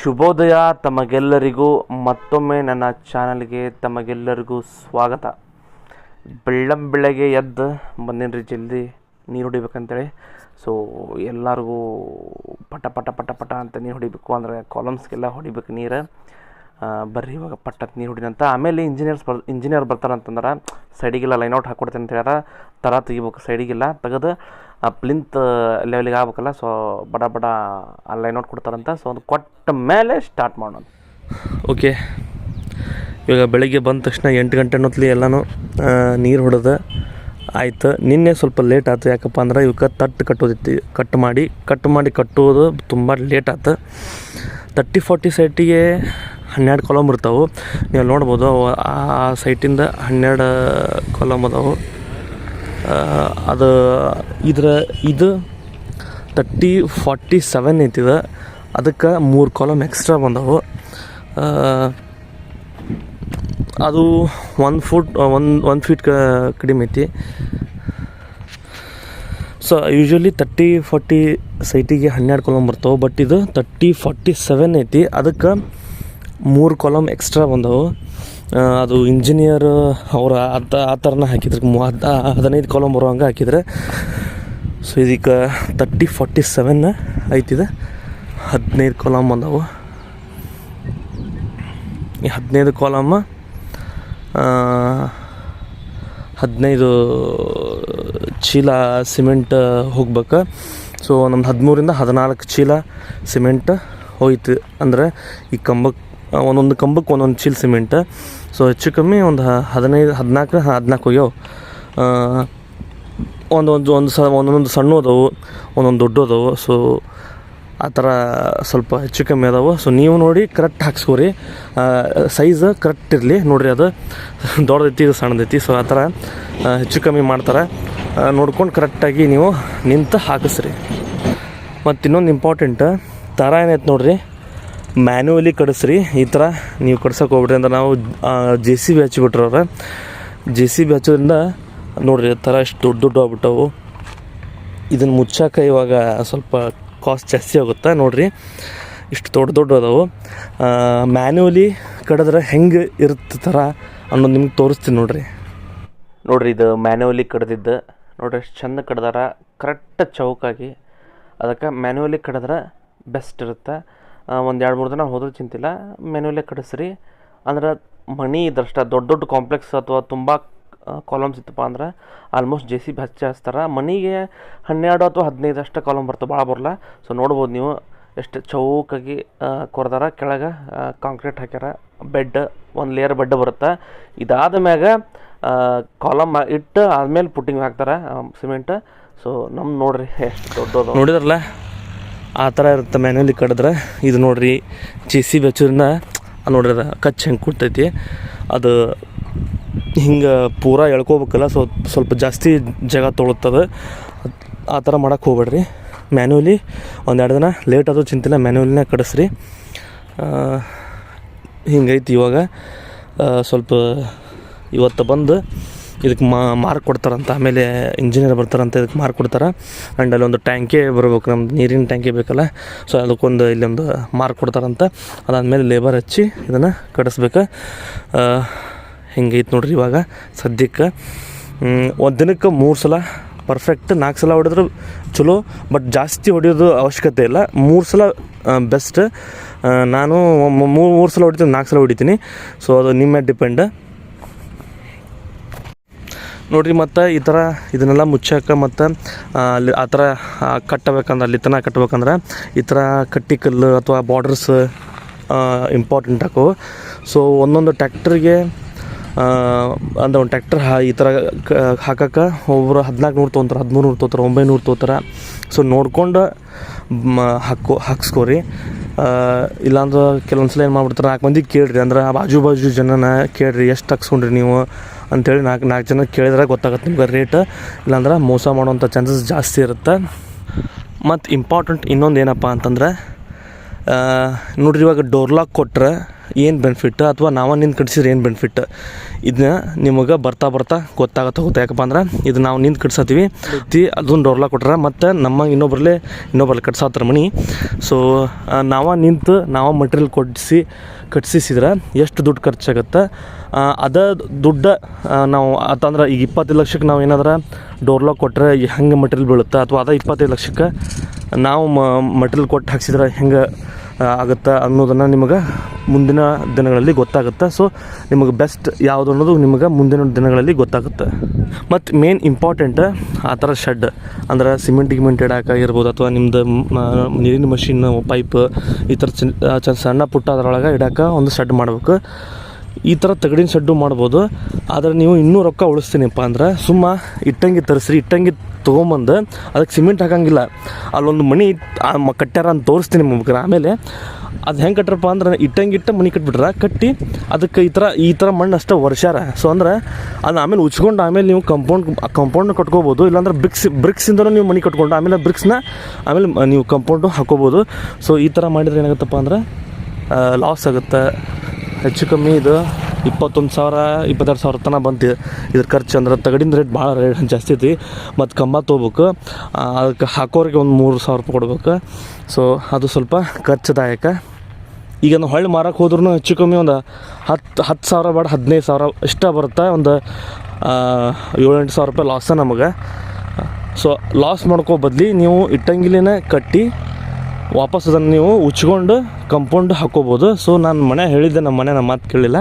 ಶುಭೋದಯ ತಮಗೆಲ್ಲರಿಗೂ. ಮತ್ತೊಮ್ಮೆ ನನ್ನ ಚಾನಲ್ಗೆ ತಮಗೆಲ್ಲರಿಗೂ ಸ್ವಾಗತ. ಬೆಳ್ಳಂ ಬೆಳಗ್ಗೆ ಎದ್ದು ಬಂದೇನ್ರಿ ಜಲ್ದಿ ನೀರು ಹೊಡಿಬೇಕಂತೇಳಿ. ಸೊ ಎಲ್ಲರಿಗೂ ಪಟ ಪಟ ಪಟ ಪಟ ಅಂತ ನೀರು ಹೊಡಿಬೇಕು ಅಂದರೆ ಕಾಲಮ್ಸ್ಗೆಲ್ಲ ಹೊಡಿಬೇಕು ನೀರು. ಬರ್ರಿ ಇವಾಗ ಪಟ್ಟಕ್ಕೆ ನೀರು ಹೊಡಿನಂತ ಆಮೇಲೆ ಇಂಜಿನಿಯರ್ಸ್ ಬರ್ ಇಂಜಿನಿಯರ್ ಬರ್ತಾರಂತಂದ್ರೆ ಸೈಡಿಗೆಲ್ಲ ಔಟ್ ಹಾಕ್ಕೊಡ್ತೀನಿ ಅಂತ ಹೇಳ್ಯಾರ. ತರ ತೆಗಿಬೇಕು, ಸೈಡಿಗೆಲ್ಲ ತೆಗೆದು ಪ್ಲಿಂತ್ ಲೆವೆಲಿಗೆ ಆಗ್ಬೇಕಲ್ಲ ಸೊ ಬಡ ಬಡ ಆ ಲೈನೌಟ್ ಕೊಡ್ತಾರಂತ. ಸೊ ಅದು ಕೊಟ್ಟ ಮೇಲೆ ಸ್ಟಾರ್ಟ್ ಮಾಡೋಣ. ಓಕೆ ಇವಾಗ ಬೆಳಿಗ್ಗೆ ಬಂದ ತಕ್ಷಣ ಎಂಟು ಗಂಟೆ ಅನ್ನೋತ್ಲಿ ಎಲ್ಲನೂ ನೀರು ಹೊಡೆದು. ಆಯಿತು. ನಿನ್ನೆ ಸ್ವಲ್ಪ ಲೇಟ್ ಆಯ್ತು ಯಾಕಪ್ಪ ಅಂದ್ರೆ ಇವಕ್ಕೆ ತಟ್ಟು ಕಟ್ಟೋದಿತ್ತು, ಕಟ್ ಮಾಡಿ ಕಟ್ ಮಾಡಿ ಕಟ್ಟುವುದು ತುಂಬ ಲೇಟ್ ಆಯ್ತು ತರ್ಟಿ ಫೋರ್ಟಿ ಸೈಟಿಗೆ ಹನ್ನೆರಡು ಕಾಲಮ್ ಇರ್ತಾವೆ. ನೀವು ನೋಡ್ಬೋದು ಆ ಸೈಟಿಂದ ಹನ್ನೆರಡು ಕಾಲಮ್ ಅದಾವೆ. ಅದು ಇದ್ರ, ಇದು ತರ್ಟಿ ಫಾರ್ಟಿ ಸೆವೆನ್ ಐತಿದ ಅದಕ್ಕೆ ಮೂರು ಕಾಲಮ್ ಎಕ್ಸ್ಟ್ರಾ ಬಂದವು. ಅದು ಒಂದು ಫುಟ್ ಒಂದು ಒಂದು ಫೀಟ್ ಕಡಿಮೆ ಐತಿ. ಸೊ ಯೂಶ್ವಲಿ ತರ್ಟಿ ಫಾರ್ಟಿ ಸೈಟಿಗೆ ಹನ್ನೆರಡು ಕಾಲಮ್ ಬರ್ತಾವೆ ಬಟ್ ಇದು ತರ್ಟಿ ಫಾರ್ಟಿ ಸೆವೆನ್ ಐತಿ. ಅದಕ್ಕೆ ಮೂರು ಕಾಲಮ್ ಎಕ್ಸ್ಟ್ರಾ ಬಂದವು. ಅದು ಇಂಜಿನಿಯರ್ ಅವರ ಅದ ಆ ಥರನ ಹಾಕಿದ್ರು. ಮೂ ಹದ್ ಹದಿನೈದು ಕಾಲಮ್ ಬರೋ ಹಂಗೆ ಹಾಕಿದ್ರೆ. ಸೊ ಇದಕ್ಕೆ ತರ್ಟಿ ಫಾರ್ಟಿ ಸೆವೆನ್ ಐತಿದೆ. ಹದಿನೈದು ಕಾಲಮ್ ಬಂದವು. ಈ ಹದಿನೈದು ಕಾಲಮ್ ಹದಿನೈದು ಚೀಲ, ಸಿಮೆಂಟ್ ಹೋಗ್ಬೇಕು. ಸೊ ನಮ್ದು ಹದಿಮೂರಿಂದ ಹದಿನಾಲ್ಕು ಚೀಲ, ಸಿಮೆಂಟ್ ಹೋಯ್ತು. ಅಂದರೆ ಈ ಕಂಬಕ್ಕೆ ಒಂದೊಂದು ಕಂಬಕ್ಕೆ ಒಂದೊಂದು ಚೀಲ ಸಿಮೆಂಟ್. ಸೊ ಹೆಚ್ಚು ಕಮ್ಮಿ ಒಂದು ಹದಿನೈದು, ಹದಿನಾಲ್ಕು ಹದಿನಾಲ್ಕು ಹೋಗ್ಯಾವ. ಒಂದೊಂದು, ಒಂದು ಸ, ಒಂದೊಂದು ಸಣ್ಣ ಅದಾವು ಒಂದೊಂದು ದೊಡ್ಡ ಅದಾವು ಸೊ ಆ ಥರ ಸ್ವಲ್ಪ ಹೆಚ್ಚು ಕಮ್ಮಿ ಅದಾವೆ. ಸೊ ನೀವು ನೋಡಿ ಕರೆಕ್ಟ್ ಹಾಕ್ಸ್ಕೊರಿ. ಸೈಜ್ ಕರೆಕ್ಟ್ ಇರಲಿ. ನೋಡಿರಿ ಅದು. ದೊಡ್ಡದೈತಿ, ಇದು ಸಣ್ಣದೈತಿ. ಸೊ ಆ ಥರ ಹೆಚ್ಚು ಕಮ್ಮಿ ಮಾಡ್ತಾರೆ. ನೋಡ್ಕೊಂಡು ಕರೆಕ್ಟಾಗಿ ನೀವು ನಿಂತು ಹಾಕಿಸ್ರಿ. ಮತ್ತು ಇನ್ನೊಂದು ಇಂಪಾರ್ಟೆಂಟ್ ಥರ ಏನೈತೆ ನೋಡ್ರಿ. ಮ್ಯಾನ್ಯುವಲಿ ಕಡಿಸ್ರಿ ಈ ಥರ ನೀವು ಕಡ್ಸೋಕೆ ಹೋಗ್ಬಿಟ್ರಿ ಅಂದ್ರೆ ನಾವು ಜೆ ಸಿ ಬಿ ಹಚ್ಚಿಬಿಟ್ರವ್ರ ಜೆ ಸಿ ಬಿ ಹಚ್ಚೋದ್ರಿಂದ ನೋಡ್ರಿ ಥರ ಎಷ್ಟು ದೊಡ್ಡ ದೊಡ್ಡ ಆಗ್ಬಿಟ್ಟವು. ಇದನ್ನು ಮುಚ್ಚಾಕ ಇವಾಗ ಸ್ವಲ್ಪ ಕಾಸ್ಟ್ ಜಾಸ್ತಿ ಆಗುತ್ತೆ ನೋಡಿರಿ. ಇಷ್ಟು ದೊಡ್ಡ ದೊಡ್ಡ ಅದಾವು. ಮ್ಯಾನ್ಯುವಲಿ ಕಡಿದ್ರೆ ಹೆಂಗೆ ಇರುತ್ತೆ ಥರ ಅನ್ನೋದು ನಿಮ್ಗೆ ತೋರಿಸ್ತೀನಿ ನೋಡಿರಿ. ನೋಡ್ರಿ, ಇದು ಮ್ಯಾನ್ಯುವಲಿ ಕಡ್ದಿದ್ದು, ನೋಡಿರಿ ಎಷ್ಟು ಚೆಂದ ಕಡ್ದಾರ. ಕರೆಕ್ಟ್ ಚೌಕಾಗಿ ಅದಕ್ಕೆ ಮ್ಯಾನ್ಯುವಲಿ ಕಡಿದ್ರೆ ಬೆಸ್ಟ್ ಇರುತ್ತೆ? ಒಂದು ಎರಡು ಮೂರು ದಿನ ಹೋದ್ರೂ, ಚಿಂತಿಲ್ಲ. ಮೆನುಲೇ ಕಟ್ಟಿಸ್ರಿ ಅಂದ್ರೆ ಮಣಿ ಇದ್ರಷ್ಟ, ದೊಡ್ಡ ದೊಡ್ಡ ಕಾಂಪ್ಲೆಕ್ಸ್ ಅಥವಾ ತುಂಬ ಕಾಲಮ್ಸ್ ಇತ್ತಪ್ಪ ಅಂದ್ರೆ ಆಲ್ಮೋಸ್ಟ್ ಜೆ ಸಿ ಬಿ ಹಚ್ಚಿ ಹಚ್ತಾರೆ. ಮನೆಗೆ ಹನ್ನೆರಡು ಅಥವಾ ಹದಿನೈದು ಅಷ್ಟು ಕಾಲಮ್ ಬರ್ತವೆ ಭಾಳ ಬರಲ್ಲ ಸೊ ನೋಡ್ಬೋದು ನೀವು. ಎಷ್ಟು ಚೌಕಾಗಿ ಕೊರ್ದಾರ. ಕೆಳಗೆ ಕಾಂಕ್ರೀಟ್ ಹಾಕ್ಯಾರ. ಬೆಡ್ ಒಂದು ಲೇಯರ್ ಬೆಡ್ ಬರುತ್ತೆ. ಇದಾದ ಮ್ಯಾಗ ಕಾಲಮ್ ಇಟ್ಟು ಆದಮೇಲೆ ಪುಟ್ಟಿಂಗ್ ಹಾಕ್ತಾರೆ ಸಿಮೆಂಟ್ ಸೊ ನಮ್ಮ ನೋಡ್ರಿ, ಎಷ್ಟು ದೊಡ್ಡದು. ನೋಡಿದ್ರಲ್ಲ? ಆ ಥರ ಇರುತ್ತೆ ಮ್ಯಾನ್ಯಲಿ ಕಡಿದ್ರೆ. ಇದು ನೋಡಿರಿ ಜೆ ಸಿ ಬಿ ಹಚ್ಚೋದ್ರಿಂದ ನೋಡ್ರಿ ಅದು ಕಚ್ ಹೆಂಗೆ ಕೊಡ್ತೈತಿ ಅದು ಹಿಂಗೆ ಪೂರಾ ಎಳ್ಕೋಬೇಕಲ್ಲ, ಸೊ ಸ್ವಲ್ಪ ಜಾಸ್ತಿ ಜಾಗ ತೊಳುತ್ತದೆ. ಆ ಥರ ಮಾಡೋಕ್ಕೆ ಹೋಗ್ಬೇಡ್ರಿ. ಮ್ಯಾನ್ಯುವಲಿ ಒಂದೆರಡು ದಿನ ಲೇಟ್ ಆದರೂ ಚಿಂತಿಲ್ಲ ಮ್ಯಾನ್ಯಲ್ನೇ ಕಡಿಸ್ರಿ. ಹಿಂಗೈತಿ ಇವಾಗ. ಸ್ವಲ್ಪ ಇವತ್ತು ಬಂದು ಇದಕ್ಕೆ ಮಾರ್ಕ್ ಕೊಡ್ತಾರಂತ, ಆಮೇಲೆ ಇಂಜಿನಿಯರ್ ಬರ್ತಾರಂತ ಇದಕ್ಕೆ ಮಾರ್ಕ್ ಕೊಡ್ತಾರೆ. ಆ್ಯಂಡ್ ಅಲ್ಲೊಂದು ಟ್ಯಾಂಕೇ ಬರ್ಬೇಕು, ನಮ್ದು ನೀರಿನ ಟ್ಯಾಂಕಿ ಬೇಕಲ್ಲ. ಸೊ ಅದಕ್ಕೊಂದು ಇಲ್ಲೊಂದು ಮಾರ್ಕ್ ಕೊಡ್ತಾರಂತ. ಅದಾದಮೇಲೆ ಲೇಬರ್ ಹಚ್ಚಿ ಇದನ್ನು ಕಡಿಸ್ಬೇಕು ಹಿಂಗೈತೆ ನೋಡ್ರಿ ಇವಾಗ ಸದ್ಯಕ್ಕೆ. ಒಂದು ದಿನಕ್ಕೆ ಮೂರು ಸಲ ಪರ್ಫೆಕ್ಟ್ ನಾಲ್ಕು ಸಲ ಹೊಡೆದ್ರೆ ಚಲೋ ಬಟ್ ಜಾಸ್ತಿ ಹೊಡೆಯೋದು ಅವಶ್ಯಕತೆ ಇಲ್ಲ. ಮೂರು ಸಲ ಬೆಸ್ಟ್ ನಾನು ಮೂರು ಮೂರು ಸಲ ಹೊಡಿತೀನಿ ನಾಲ್ಕು ಸಲ ಹೊಡಿತೀನಿ. ಸೊ ಅದು ನಿಮ್ಮ ಡಿಪೆಂಡ್ ನೋಡ್ರಿ ಮತ್ತು ಈ ಥರ ಇದನ್ನೆಲ್ಲ ಮುಚ್ಚಕ್ಕೆ ಮತ್ತು ಅಲ್ಲಿ ಆ ಥರ ಕಟ್ಟಬೇಕಂದ್ರೆ, ಅಲ್ಲಿ ತನಕ ಕಟ್ಬೇಕಂದ್ರೆ ಈ ಥರ ಕಟ್ಟಿಕಲ್ಲು ಅಥವಾ ಬಾರ್ಡರ್ಸ್ ಇಂಪಾರ್ಟೆಂಟ್ ಹಾಕು ಸೊ ಒಂದೊಂದು ಟ್ಯಾಕ್ಟ್ರಿಗೆ ಅಂದ್ರೆ ಒಂದು ಟ್ಯಾಕ್ಟರ್ ಹಾ, ಈ ಥರ ಕ ಹಾಕಕ್ಕೆ ಒಬ್ಬರು ಹದಿನಾಲ್ಕು ನೂರು ತೊಗೊಂತಾರೆ ಹದಿಮೂರು ನೂರು ತೊಗೋತಾರೆ ಒಂಬೈನೂರು ತೊಗೋತಾರೆ ಸೊ ನೋಡ್ಕೊಂಡು, ಮ, ಹಾಕೋ, ಹಾಕ್ಸ್ಕೋರಿ. ಇಲ್ಲಾಂದ್ರೆ ಕೆಲವೊಂದು ಸಲ ಏನು ಮಾಡ್ಬಿಡ್ತಾರೆ, ನಾಲ್ಕು ಮಂದಿ ಕೇಳಿರಿ, ಅಂದ್ರೆ ಆ ಬಾಜು ಬಾಜು ಜನನ ಕೇಳಿರಿ, ಎಷ್ಟು ಹಾಕ್ಸ್ಕೊಂಡ್ರಿ ನೀವು? ಅಂತೇಳಿ ನಾಲ್ಕು ನಾಲ್ಕು ಜನ ಕೇಳಿದ್ರೆ ಗೊತ್ತಾಗುತ್ತೆ ನಿಮ್ಗೆ ರೇಟ್ ಇಲ್ಲಾಂದ್ರೆ ಮೋಸ ಮಾಡುವಂಥ ಚಾನ್ಸಸ್ ಜಾಸ್ತಿ ಇರುತ್ತೆ. ಮತ್ತು ಇಂಪಾರ್ಟೆಂಟ್ ಇನ್ನೊಂದು ಏನಪ್ಪ ಅಂತಂದ್ರೆ ನೋಡಿರಿ ಇವಾಗ ಡೋರ್ ಲಾಕ್ ಕೊಟ್ಟರೆ ಏನು ಬೆನಿಫಿಟ್ ಅಥವಾ ನಾವು ನಿಂತು ಕಟ್ಸಿದ್ರೆ ಏನು ಬೆನಿಫಿಟ್ ಇದನ್ನ ನಿಮಗೆ ಬರ್ತಾ ಬರ್ತಾ ಗೊತ್ತಾಗತ್ತೆ ಹೋಗುತ್ತೆ. ಯಾಕಪ್ಪ ಅಂದ್ರೆ ಇದು ನಾವು ನಿಂತು ಕಟ್ಸತ್ತೀವಿ ತಿ ಅದೊಂದು ಡೋರ್ಲಾಕ್ ಕೊಟ್ರ ಮತ್ತು ನಮ್ಮ ಇನ್ನೊಬ್ರಲ್ಲೇ ಇನ್ನೊಬ್ರಲ್ಲಿ ಕಟ್ಸಾತ್ರ ಮನೆ. ಸೊ ನಾವು ನಿಂತು ನಾವು ಮಟೀರಿಯಲ್ ಕೊಡಿಸಿ ಕಟ್ಸಿಸಿದ್ರೆ ಎಷ್ಟು ದುಡ್ಡು ಖರ್ಚಾಗತ್ತೆ? ಅದ ದುಡ್ಡು ನಾವು ಅಂತಂದ್ರೆ ಈಗ ಇಪ್ಪತ್ತೈದು ಲಕ್ಷಕ್ಕೆ ನಾವು ಏನಾದ್ರೆ ಡೋರ್ಲಾಕ್ ಕೊಟ್ಟರೆ ಹೆಂಗೆ ಮೆಟೀರಿಯಲ್ ಬೀಳುತ್ತೆ? ಅಥವಾ ಅದ ಇಪ್ಪತ್ತೈದು ಲಕ್ಷಕ್ಕೆ ನಾವು ಮಟ್ರಿಯಲ್ ಕೊಟ್ಟು ಹಾಕ್ಸಿದ್ರೆ ಹೆಂಗೆ ಆಗುತ್ತೆ ಅನ್ನೋದನ್ನು ನಿಮಗೆ ಮುಂದಿನ ದಿನಗಳಲ್ಲಿ ಗೊತ್ತಾಗುತ್ತೆ. ಸೊ ನಿಮಗೆ ಬೆಸ್ಟ್ ಯಾವುದು ಅನ್ನೋದು ನಿಮಗೆ ಮುಂದಿನ ದಿನಗಳಲ್ಲಿ ಗೊತ್ತಾಗುತ್ತೆ. ಮತ್ತು ಮೇನ್ ಇಂಪಾರ್ಟೆಂಟ್ ಆ ಥರ ಶೆಡ್ ಅಂದ್ರೆ ಸಿಮೆಂಟ್ ಗಿಮೆಂಟ್ ಇಡೋಕ್ಕಾಗಿರ್ಬೋದು ಅಥವಾ ನಿಮ್ಮದು ನೀರಿನ ಮಷಿನ್ ಪೈಪ್ ಈ ಥರ ಸಣ್ಣ ಪುಟ್ಟ ಅದರೊಳಗೆ ಇಡೋಕೆ ಒಂದು ಶೆಡ್ ಮಾಡಬೇಕು. ಈ ಥರ ತಗಡಿನ ಶೆಡ್ಡು ಮಾಡ್ಬೋದು. ಆದರೆ ನೀವು ಇನ್ನೂ ರೊಕ್ಕ ಉಳಿಸ್ತೀನಿಪ್ಪ ಅಂದ್ರೆ ಸುಮ್ಮ ಇಟ್ಟಂಗಿ ತರಿಸ್ರಿ, ಇಟ್ಟಂಗಿ ತೊಗೊಂಬಂದು ಅದಕ್ಕೆ ಸಿಮೆಂಟ್ ಹಾಕಂಗಿಲ್ಲ. ಅಲ್ಲೊಂದು ಮನೆ ಇಟ್- ಮ- ಕಟ್ಟ್ಯಾರ ಅಂತ ತೋರಿಸ್ತೀನಿ ನಿಮ್ಗೆ ಆಮೇಲೆ. ಅದು ಹೆಂಗೆ ಕಟ್ಟ್ರಪ್ಪ ಅಂದ್ರೆ ಇಟ್ಟಂಗಿಟ್ಟ ಮನೆ ಕಟ್ಬಿಟ್ರ, ಕಟ್ಟಿ ಅದಕ್ಕೆ ಈ ಥರ ಈ ಥರ ಮಣ್ಣು ಅಷ್ಟೇ ವರ್ಷಾರ. ಸೊ ಅಂದ್ರೆ ಅದು ಆಮೇಲೆ ಉಚ್ಕೊಂಡು ಆಮೇಲೆ ನೀವು ಕಂಪೌಂಡ್ ಕಂಪೌಂಡ್ ಕಟ್ಕೋಬೋದು, ಇಲ್ಲಾಂದ್ರೆ ಬ್ರಿಕ್ಸ್ ಬ್ರಿಕ್ಸಿಂದಲೂ ನೀವು ಮನೆ ಕಟ್ಕೊಂಡು ಆಮೇಲೆ ಬ್ರಿಕ್ಸ್ನ ಆಮೇಲೆ ನೀವು ಕಂಪೌಂಡು ಹಾಕೋಬೋದು. ಸೊ ಈ ಥರ ಮಾಡಿದ್ರೆ ಏನಾಗುತ್ತಪ್ಪ ಅಂದ್ರೆ ಲಾಸ್ ಆಗುತ್ತೆ. ಹೆಚ್ಚು ಕಮ್ಮಿ ಇದು ಇಪ್ಪತ್ತೊಂದು ಸಾವಿರ, ಇಪ್ಪತ್ತೆರಡು ಸಾವಿರ ತನಕ ಬಂತು. ಇದ್ರ ಖರ್ಚು ಅಂದ್ರೆ ತಗಡಿನ ರೇಟ್ ಭಾಳ ರೇಟ್ ಜಾಸ್ತಿ ಐತಿ. ಮತ್ತು ಕಂಬ ತೊಗೋಬೇಕು. ಅದಕ್ಕೆ ಹಾಕೋರಿಗೆ ಒಂದು ಮೂರು ಸಾವಿರ ರೂಪಾಯಿ ಕೊಡ್ಬೇಕು. ಸೊ ಅದು ಸ್ವಲ್ಪ ಖರ್ಚುದಾಯಕ. ಈಗ ನಾವು ಹೊಳ್ಳಿ ಮಾರಕ್ಕೆ ಹೋದ್ರೂ ಹೆಚ್ಚು ಕಮ್ಮಿ ಒಂದು ಹತ್ತು ಹತ್ತು ಸಾವಿರ ಬೇಡ ಹದಿನೈದು ಸಾವಿರ ಇಷ್ಟ ಬರುತ್ತೆ? ಒಂದು ಏಳೆಂಟು ಸಾವಿರ ರೂಪಾಯಿ ಲಾಸ ನಮಗೆ. ಸೊ ಲಾಸ್ ಮಾಡ್ಕೋ ಬದಲಿ ನೀವು ಇಟ್ಟಂಗಿಲಿನ ಕಟ್ಟಿ ವಾಪಸ್ ಅದನ್ನು ನೀವು ಉಚ್ಕೊಂಡು ಕಂಪೌಂಡ್ ಹಾಕೋಬೋದು. ಸೊ ನಾನು ಮನೆ ಹೇಳಿದ್ದೆ ನಮ್ಮ ಮನೆ ನಮ್ಮ ಮಾತು ಕೇಳಿಲ್ಲ.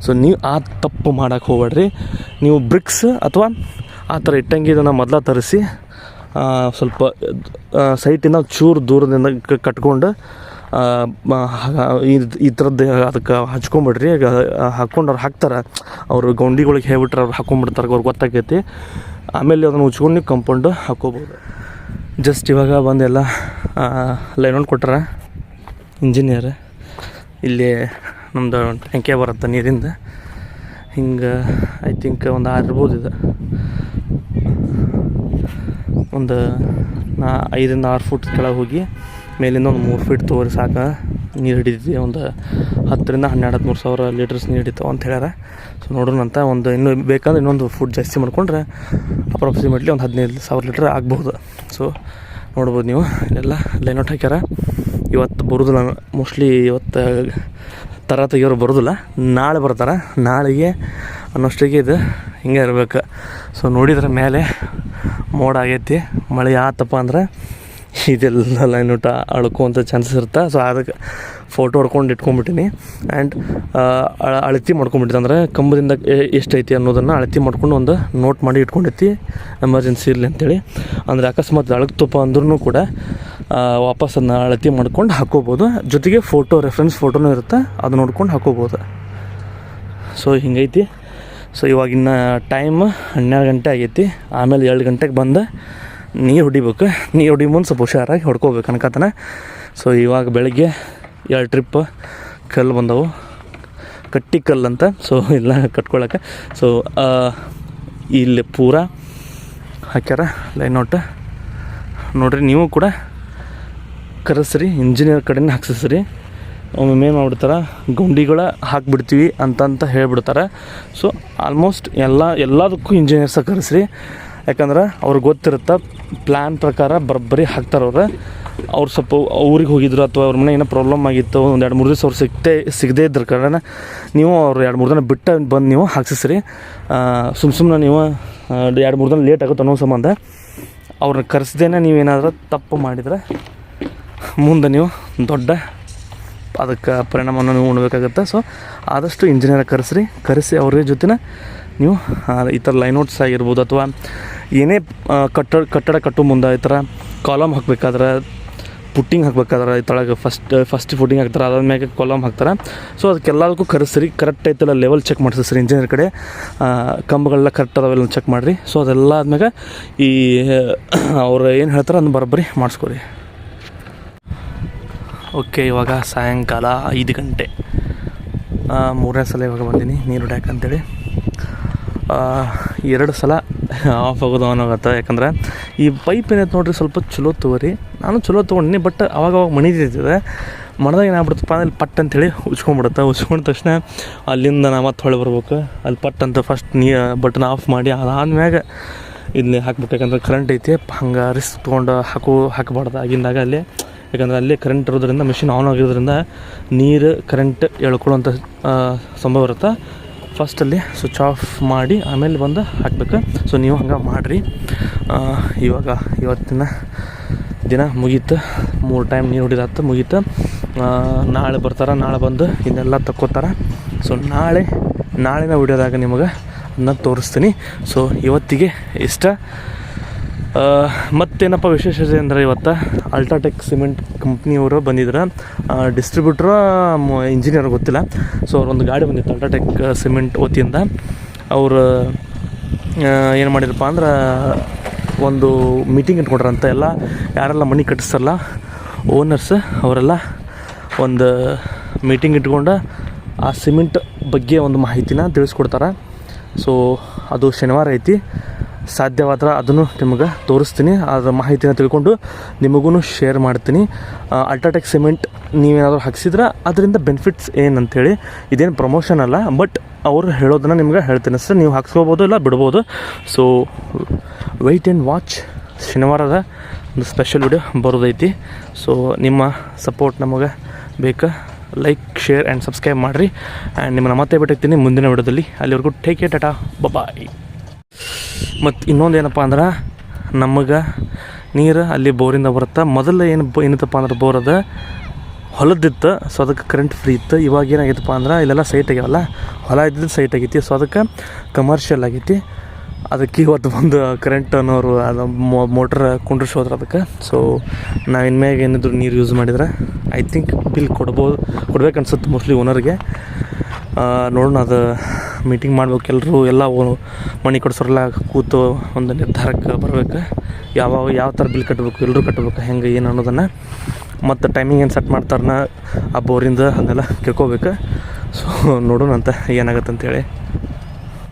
ಸೊ ನೀವು ಆ ತಪ್ಪು ಮಾಡೋಕ್ಕೆ ಹೋಗ್ಬೇಡ್ರಿ. ನೀವು ಬ್ರಿಕ್ಸ್ ಅಥವಾ ಆ ಥರ ಇಟ್ಟಂಗಿ ಇದನ್ನು ಮೊದಲ ತರಿಸಿ ಸ್ವಲ್ಪ ಸೈಟಿಂದ ಚೂರು ದೂರದಿಂದ ಕಟ್ಕೊಂಡು ಈ- ಥರದ್ದು ಅದಕ್ಕೆ ಹಚ್ಕೊಂಬಿಡ್ರಿ. ಹಾಕ್ಕೊಂಡು ಅವ್ರು ಹಾಕ್ತಾರೆ. ಅವರು ಗೌಂಡಿಗಳಿಗೆ ಹೇಳ್ಬಿಟ್ರೆ ಅವ್ರು ಹಾಕೊಂಡ್ಬಿಡ್ತಾರೆ ಅವ್ರಿಗೆ ಗೊತ್ತಾಗೈತಿ. ಆಮೇಲೆ ಅದನ್ನು ಉಚ್ಕೊಂಡು ನೀವು ಕಂಪೌಂಡು ಹಾಕೋಬೋದು. ಜಸ್ಟ್ ಇವಾಗ ಬಂದೆಲ್ಲ ಲೈನ್ ಕೊಟ್ಟಾರ ಇಂಜಿನಿಯರ್. ಇಲ್ಲಿ ನಮ್ಮದು ಟ್ಯಾಂಕೆ ಬರುತ್ತೆ ನೀರಿಂದ. ಹಿಂಗೆ ಐ ಥಿಂಕ್ ಒಂದು ಆರು ಇರ್ಬೋದು ಇದು. ಒಂದು ನಾ ಐದರಿಂದ ಆರು ಫುಟ್ ಕೆಳಗೆ ಹೋಗಿ ಮೇಲಿಂದ ಒಂದು ಮೂರು ಫೀಟ್ ತೋರಿ ಸಾಕು ನೀರು ಹಿಡಿದಿದ್ವಿ. ಒಂದು ಹತ್ತರಿಂದ ಹನ್ನೆರಡು, ಹದಿಮೂರು ಸಾವಿರ ಲೀಟರ್ಸ್ ನೀರು ಹಿಡಿತಾವೆ ಅಂತ ಹೇಳ್ಯಾರ. ಸೊ ನೋಡೋಣ ಅಂತ ಒಂದು ಇನ್ನೂ ಬೇಕಂದ್ರೆ ಇನ್ನೊಂದು ಫುಡ್ ಜಾಸ್ತಿ ಮಾಡ್ಕೊಂಡ್ರೆ ಅಪ್ರಾಕ್ಸಿಮೇಟ್ಲಿ ಒಂದು ಹದಿನೈದು ಸಾವಿರ ಲೀಟ್ರ್ ಆಗ್ಬೋದು. ಸೊ ನೋಡ್ಬೋದು ನೀವು. ಇಲ್ಲೆಲ್ಲ ಔಟ್ ಹಾಕ್ಯಾರ. ಇವತ್ತು ಬರೋದಿಲ್ಲ ಮೋಸ್ಟ್ಲಿ ಇವತ್ತು ತರ ತೆಗಿಯೋರು ಬರೋದಿಲ್ಲ. ನಾಳೆ ಬರ್ತಾರೆ. ನಾಳೆಗೆ ಅನ್ನೋಷ್ಟಿಗೆ ಇದು ಹಿಂಗೆ ಇರಬೇಕು. ಸೊ ನೋಡಿದ್ರೆ ಮೇಲೆ ಮೋಡ ಆಗೈತಿ, ಮಳೆ ಆತಪ್ಪ ಅಂದ್ರೆ ಇದೆಲ್ಲ ಲೈನ್ ಊಟ ಅಳ್ಕೋವಂಥ ಚಾನ್ಸಸ್ ಇರುತ್ತೆ ಸೊ ಅದಕ್ಕೆ ಫೋಟೋ ಹೊಡ್ಕೊಂಡು ಇಟ್ಕೊಂಡ್ಬಿಟ್ಟಿನಿ. ಆ್ಯಂಡ್ ಅಳತಿ ಮಾಡ್ಕೊಂಬಿಟ್ಟಿದೆ ಅಂದರೆ ಕಂಬದಿಂದ ಎಷ್ಟೈತಿ ಅನ್ನೋದನ್ನು ಅಳತಿ ಮಾಡ್ಕೊಂಡು ಒಂದು ನೋಟ್ ಮಾಡಿ ಇಟ್ಕೊಂಡೈತಿ ಎಮರ್ಜೆನ್ಸಿ ಇರಲಿ ಅಂತೇಳಿ. ಅಂದರೆ ಅಕಸ್ಮಾತ್ ಅಳಗ್ತಪ್ಪ ಅಂದ್ರೂ ಕೂಡ ವಾಪಸ್ ಅದನ್ನ ಅಳತೆ ಮಾಡ್ಕೊಂಡು ಹಾಕೋಬೋದು. ಜೊತೆಗೆ ಫೋಟೋ ರೆಫರೆನ್ಸ್ ಫೋಟೋನೂ ಇರುತ್ತೆ. ಅದು ನೋಡ್ಕೊಂಡು ಹಾಕೋಬೋದು. ಸೊ ಹಿಂಗೈತಿ. ಸೊ ಇವಾಗಿನ್ನ ಟೈಮ್ ಹನ್ನೆರಡು ಗಂಟೆ ಆಗೈತಿ. ಆಮೇಲೆ ಎರಡು ಗಂಟೆಗೆ ಬಂದು ನೀರು ಹೊಡಿಬೇಕು. ನೀರು ಹೊಡಿ ಮುಂದೆ ಸ್ವಲ್ಪ ಹುಷಾರಾಗಿ ಹೊಡ್ಕೋಬೇಕು ಅನ್ಕತನ ಸೊ ಇವಾಗ ಬೆಳಗ್ಗೆ ಎರಡು ಟ್ರಿಪ್ ಕಲ್ಲು ಬಂದವು. ಕಟ್ಟಿ ಕಲ್ಲು ಅಂತ. ಸೊ ಇಲ್ಲ, ಕಟ್ಕೊಳಕ್ಕೆ. ಸೊ ಇಲ್ಲಿ ಪೂರ ಹಾಕ್ಯಾರ. ಲೈನ್ ಔಟ್ ನೋಡ್ರಿ, ನೀವು ಕೂಡ ಕರೆಸ್ರಿ ಇಂಜಿನಿಯರ್ ಕಡೆನೇ ಹಾಕ್ಸಿಸ್ರಿ. ಒಮ್ಮೊಮ್ಮೆ ಏನು ಮಾಡ್ಬಿಡ್ತಾರೆ, ಗುಂಡಿಗಳ ಹಾಕ್ಬಿಡ್ತೀವಿ ಅಂತಂತ ಹೇಳ್ಬಿಡ್ತಾರೆ. ಸೊ ಆಲ್ಮೋಸ್ಟ್ ಎಲ್ಲ, ಎಲ್ಲದಕ್ಕೂ ಇಂಜಿನಿಯರ್ಸ ಕರೆಸ್ರಿ. ಯಾಕಂದ್ರೆ ಅವ್ರಿಗೆ ಗೊತ್ತಿರುತ್ತೆ ಪ್ಲ್ಯಾನ್ ಪ್ರಕಾರ ಬರೋಬ್ಬರಿ ಹಾಕ್ತಾರೆ ಅವ್ರು. ಅವ್ರು ಸ್ವಲ್ಪ ಊರಿಗೆ ಹೋಗಿದ್ರು ಅಥವಾ ಅವ್ರ ಮನೆ ಏನೋ ಪ್ರಾಬ್ಲಮ್ ಆಗಿತ್ತು, ಒಂದು ಎರಡು ಮೂರು ದಿವಸ ಅವ್ರು ಸಿಗ್ತೇ, ಸಿಗದೇ ಇದ್ರ ಕಾರಣ ನೀವು ಅವ್ರು ಎರಡು ಮೂರು ದಿನ ಬಿಟ್ಟು ಬಂದು ನೀವು ಹಾಕ್ಸಿಸ್ರಿ. ಸುಮ್ಮ ಸುಮ್ಮನೆ ನೀವು ಎರಡು ಮೂರು ದಿನ ಲೇಟ್ ಆಗುತ್ತೆ ಅನ್ನೋ ಸಂಬಂಧ ಅವ್ರನ್ನ ಕರೆಸ್ದೇನೆ ನೀವೇನಾದ್ರೂ ತಪ್ಪು ಮಾಡಿದರೆ ಮುಂದೆ ನೀವು ದೊಡ್ಡ ಅದಕ್ಕೆ ಪರಿಣಾಮವನ್ನು ನೀವು ಉಣ್ಬೇಕಾಗತ್ತೆ. ಸೊ ಆದಷ್ಟು ಇಂಜಿನಿಯರ್ ಕರೆಸ್ರಿ. ಕರೆಸಿ ಅವ್ರ ಜೊತೆನ ನೀವು ಈ ಥರ ಲೈನೌಟ್ಸ್ ಆಗಿರ್ಬೋದು ಅಥವಾ ಏನೇ ಕಟ್ಟಡ ಕಟ್ಟಡ ಕಟ್ಟೋ ಮುಂದೆ ಈ ಥರ ಕಾಲಮ್ ಹಾಕ್ಬೇಕಾದ್ರೆ ಪುಟ್ಟಿಂಗ್ ಹಾಕ್ಬೇಕಾದ್ರೆ ಈ ತಳಗೆ ಫಸ್ಟ್ ಫಸ್ಟ್ ಫುಟ್ಟಿಂಗ್ ಹಾಕ್ತಾರೆ. ಅದಾದ ಮ್ಯಾಗೆ ಕಾಲಮ್ ಹಾಕ್ತಾರೆ. ಸೊ ಅದಕ್ಕೆಲ್ಲದಕ್ಕೂ ಕರೆಸ್ರಿ. ಕರೆಕ್ಟ್ ಐತಲ್ಲ ಲೆವೆಲ್ ಚೆಕ್ ಮಾಡಿಸ್ರಿ ಇಂಜಿನಿಯರ್ ಕಡೆ. ಕಂಬಗಳೆಲ್ಲ ಕರೆಕ್ಟ್ ಅದಾವೆಲ್ಲ ಚೆಕ್ ಮಾಡಿರಿ. ಸೊ ಅದೆಲ್ಲ ಆದ್ಮೇಲೆ ಈ, ಅವ್ರು ಏನು ಹೇಳ್ತಾರೆ ಅದನ್ನ ಬರೋಬ್ಬರಿ ಮಾಡಿಸ್ಕೊರಿ. ಓಕೆ, ಇವಾಗ ಸಾಯಂಕಾಲ ಐದು ಗಂಟೆ. ಮೂರನೇ ಸಲ ಇವಾಗ ಬಂದೀನಿ, ನೀರು ಡ್ಯಾಕ್ ಅಂತೇಳಿ. ಎರಡು ಸಲ ಆಫ್ ಆಗೋದು ಆನ್ ಆಗುತ್ತೆ ಯಾಕಂದ್ರೆ ಈ ಪೈಪ್ ಏನೈತೆ ನೋಡ್ರಿ, ಸ್ವಲ್ಪ ಚಲೋ ತೊಗೊರಿ ನಾನು ಚಲೋ ತೊಗೊಂಡಿನಿ, ಬಟ್ ಅವಾಗ ಮಣಿತಿರ್ತದೆ ಮಣದಾಗ ಏನಾಗ್ಬಿಡುತ್ತಪ್ಪ ಅಂದ್ರೆ ಪಟ್ ಅಂತೇಳಿ ಉಚ್ಕೊಂಡ್ಬಿಡುತ್ತೆ ಉಚ್ಕೊಂಡ ತಕ್ಷಣ ಅಲ್ಲಿಂದ ನಾವು ಮತ್ತೆ ಹೊಳೆ ಬರ್ಬೇಕು. ಅಲ್ಲಿ ಪಟ್ ಅಂತ ಫಸ್ಟ್ ನೀ, ಬಟನ್ ಆಫ್ ಮಾಡಿ ಅದಾದ್ಮ್ಯಾಗ ಇದನ್ನೇ ಹಾಕ್ಬೇಕು. ಯಾಕಂದ್ರೆ ಕರೆಂಟ್ ಐತಿ, ಹಂಗೆ ರಿಸ್ಕ್ ತೊಗೊಂಡು ಹಾಕು, ಹಾಕಬಾರ್ದು ಆಗಿಂದಾಗ ಅಲ್ಲಿ. ಯಾಕಂದ್ರೆ ಅಲ್ಲಿ ಕರೆಂಟ್ ಇರೋದ್ರಿಂದ ಮಿಷಿನ್ ಆನ್ ಆಗಿರೋದ್ರಿಂದ ನೀರು ಕರೆಂಟ್ ಎಳ್ಕೊಳ್ಳೋಂಥ ಸಂಭವ ಇರುತ್ತೆ. ಫಸ್ಟಲ್ಲಿ ಸ್ವಿಚ್ ಆಫ್ ಮಾಡಿ, ಆಮೇಲೆ ಬಂದು ಹಾಕ್ಬೇಕು. ಸೊ ನೀವು ಹಂಗೆ ಮಾಡಿರಿ. ಇವಾಗ ಇವತ್ತಿನ ದಿನ ಮುಗೀತು. ಮೂರು ಟೈಮ್ ನೀರು ಹೊಡಿದಾತು, ಮುಗೀತು. ನಾಳೆ ಬರ್ತಾರೆ, ನಾಳೆ ಬಂದು ಇನ್ನೆಲ್ಲ ತಕ್ಕೋತಾರೆ. ಸೊ ನಾಳೆ, ನಾಳಿನ ವಿಡಿಯೋದಾಗ ನಿಮಗೆ ಅದನ್ನ ತೋರಿಸ್ತೀನಿ. ಸೊ ಇವತ್ತಿಗೆ ಇಷ್ಟ. ಮತ್ತೇನಪ್ಪ ವಿಶೇಷತೆ ಅಂದರೆ ಇವತ್ತು ಅಲ್ಟ್ರಾಟೆಕ್ ಸಿಮೆಂಟ್ ಕಂಪ್ನಿಯವರು ಬಂದಿದ್ರು. ಡಿಸ್ಟ್ರಿಬ್ಯೂಟ್ರ ಇಂಜಿನಿಯರ್ ಗೊತ್ತಿಲ್ಲ. ಸೊ ಅವ್ರೊಂದು ಗಾಡಿ ಬಂದಿತ್ತು ಅಲ್ಟ್ರಾಟೆಕ್ ಸಿಮೆಂಟ್ ವತಿಯಿಂದ. ಅವರು ಏನು ಮಾಡಿರಪ್ಪ ಅಂದ್ರೆ ಒಂದು ಮೀಟಿಂಗ್ ಇಟ್ಕೊಂಡ್ರಂತ ಎಲ್ಲ. ಯಾರೆಲ್ಲ ಮನೆ ಕಟ್ಟಿಸ್ತಾರಲ್ಲ ಓನರ್ಸ್ ಅವರೆಲ್ಲ ಒಂದು ಮೀಟಿಂಗ್ ಇಟ್ಕೊಂಡು ಆ ಸಿಮೆಂಟ್ ಬಗ್ಗೆ ಒಂದು ಮಾಹಿತಿನ ತಿಳಿಸ್ಕೊಡ್ತಾರೆ. ಸೊ ಅದು ಶನಿವಾರ ಐತಿ. ಸಾಧ್ಯವಾದ್ರೆ ಅದನ್ನು ನಿಮಗೆ ತೋರಿಸ್ತೀನಿ. ಅದರ ಮಾಹಿತಿನ ತಿಳ್ಕೊಂಡು ನಿಮಗೂ ಶೇರ್ ಮಾಡ್ತೀನಿ. ಅಲ್ಟ್ರಾಟೆಕ್ ಸಿಮೆಂಟ್ ನೀವೇನಾದರೂ ಹಾಕ್ಸಿದ್ರೆ? ಅದರಿಂದ ಬೆನಿಫಿಟ್ಸ್ ಏನಂತೇಳಿ ಇದೇನು ಪ್ರಮೋಷನ್ ಅಲ್ಲ ಬಟ್ ಅವರು ಹೇಳೋದನ್ನು ನಿಮ್ಗೆ ಹೇಳ್ತೀನಿ ಸರ್. ನೀವು ಹಾಕ್ಸ್ಕೋಬೋದು ಇಲ್ಲ ಬಿಡ್ಬೋದು. ಸೊ ವೆಯ್ಟ್ ಆ್ಯಂಡ್ ವಾಚ್ ಶನಿವಾರದ ಒಂದು ಸ್ಪೆಷಲ್ ವಿಡಿಯೋ ಬರೋದೈತಿ. ಸೊ ನಿಮ್ಮ ಸಪೋರ್ಟ್ ನಮಗೆ ಬೇಕಾ. ಲೈಕ್ ಶೇರ್ ಆ್ಯಂಡ್ ಸಬ್ಸ್ಕ್ರೈಬ್ ಮಾಡಿರಿ. ಆ್ಯಂಡ್ ನಿಮ್ಮನ್ನು ಮತ್ತೆ ಬಿಟ್ಟಿರ್ತೀನಿ ಮುಂದಿನ ವಿಡಿಯೋದಲ್ಲಿ ಅಲ್ಲಿವರೆಗೂ ಟೇಕ್ ಕೇರ್ ಟಾಟಾ ಬಾಯ್ ಮತ್ತು ಇನ್ನೊಂದು ಏನಪ್ಪ ಅಂದ್ರೆ, ನಮಗೆ ನೀರು ಅಲ್ಲಿ ಬೋರಿಂದ ಬರುತ್ತೆ. ಮೊದಲು ಏನು ಏನಿತ್ತಪ್ಪ ಅಂದ್ರೆ ಬೋರ್ ಅದು ಹೊಲದಿತ್ತು ಸೊ ಅದಕ್ಕೆ ಕರೆಂಟ್ ಫ್ರೀ ಇತ್ತು. ಇವಾಗ ಏನಾಗೈತಪ್ಪ ಅಂದ್ರೆ, ಇಲ್ಲೆಲ್ಲ ಸೈಟ್ ಆಗ್ಯಾವಲ್ಲ, ಹೊಲ ಇದ್ದಿದ್ದು ಸೈಟ್ ಆಗೈತಿ. ಸೊ ಅದಕ್ಕೆ ಕಮರ್ಷಿಯಲ್ ಆಗೈತಿ. ಅದಕ್ಕೆ ಇವತ್ತು ಬಂದು ಕರೆಂಟ್ ಅನ್ನೋರು, ಅದು ಮೋಟ್ರ್ ಕುಂಡ್ರಿಸೋದ್ರ ಅದಕ್ಕೆ. ಸೊ ನಾವು ಇನ್ಮ್ಯಾಗ ಏನಿದ್ರು ನೀರು ಯೂಸ್ ಮಾಡಿದ್ರೆ ಐ ಥಿಂಕ್ ಬಿಲ್ ಕೊಡ್ಬೋದು ಕೊಡ್ಬೇಕು ಅನ್ಸುತ್ತೆ ಮೋಸ್ಟ್ಲಿ ಓನರ್ಗೆ ನೋಡೋಣ ಅದು ಮೀಟಿಂಗ್ ಮಾಡ್ಬೇಕು ಎಲ್ಲರೂ ಎಲ್ಲ ಮನೆ ಕೊಡ್ಸೋರೆಲ್ಲ ಕೂತು ಒಂದು ನಿರ್ಧಾರಕ್ಕೆ ಬರಬೇಕು. ಯಾವಾಗ ಯಾವ ಥರ ಬಿಲ್ ಕಟ್ಟಬೇಕು ಎಲ್ಲರೂ ಕಟ್ಟಬೇಕು ಹೆಂಗೆ, ಏನು ಅನ್ನೋದನ್ನು. ಮತ್ತು ಟೈಮಿಂಗ್ ಏನು ಸೆಟ್ ಮಾಡ್ತಾರನ, ಆ ಬೋರಿಂದ ಅದನ್ನೆಲ್ಲ ಕೇಳ್ಕೋಬೇಕು ಸೊ ನೋಡೋಣ ಅಂತ ಏನಾಗತ್ತೆ ಅಂತೇಳಿ